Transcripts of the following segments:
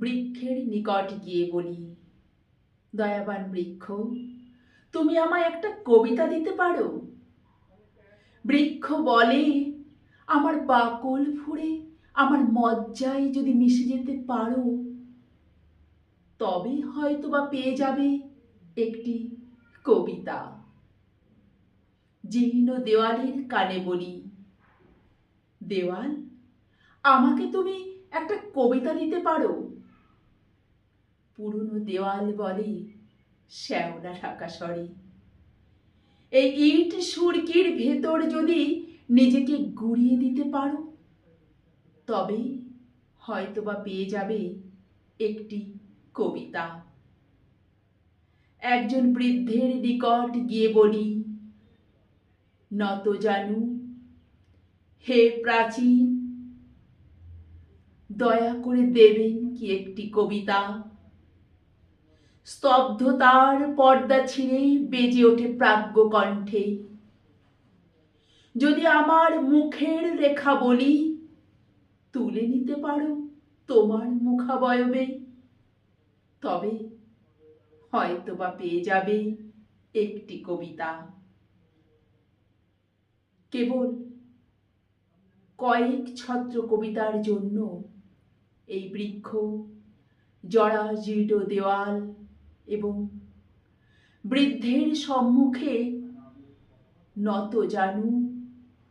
বৃক্ষের নিকট গিয়ে বলি, দয়াবান বৃক্ষ, তুমি আমায় একটা কবিতা দিতে পারো? বৃক্ষ বলে, আমার বাকল ফুঁড়ে আমার মজ্জায় যদি মিশে যেতে পারো, তবে হয়তো বা পেয়ে যাবে একটি কবিতা। জীর্ণ দেওয়ালের কানে বলি, দেওয়াল, আমাকে তুমি একটা কবিতা দিতে পারো? পুরনো দেওয়াল বলে শ্যাওলা ঢাকা স্বরে এই ইট সুরকির ভেতর যদি নিজেকে গুড়িয়ে দিতে পারো, তবে হয়তোবা পেয়ে যাবে একটি কবিতা। একজন বৃদ্ধের নিকট গিয়ে বলি, নত জানু, হে প্রাচীন, দয়া করে দেবেন কি একটি কবিতা? স্তব্ধতার পর্দা ছিঁড়ে বেজে ওঠে প্রাজ্ঞ কণ্ঠে। যদি আমার মুখের রেখা বলি, তুলে নিতে পারো তোমার মুখাবয়বে। তবে হয়তো বা পেয়ে যাবে একটি কবিতা। কেবল কয়েক ছত্র কবিতার জন্য এই বৃক্ষ, জরাজীর্ণ দেওয়াল এবং বৃদ্ধের সম্মুখে নত জানু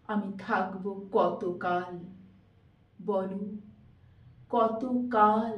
আমি থাকব কতকাল বলো কতকাল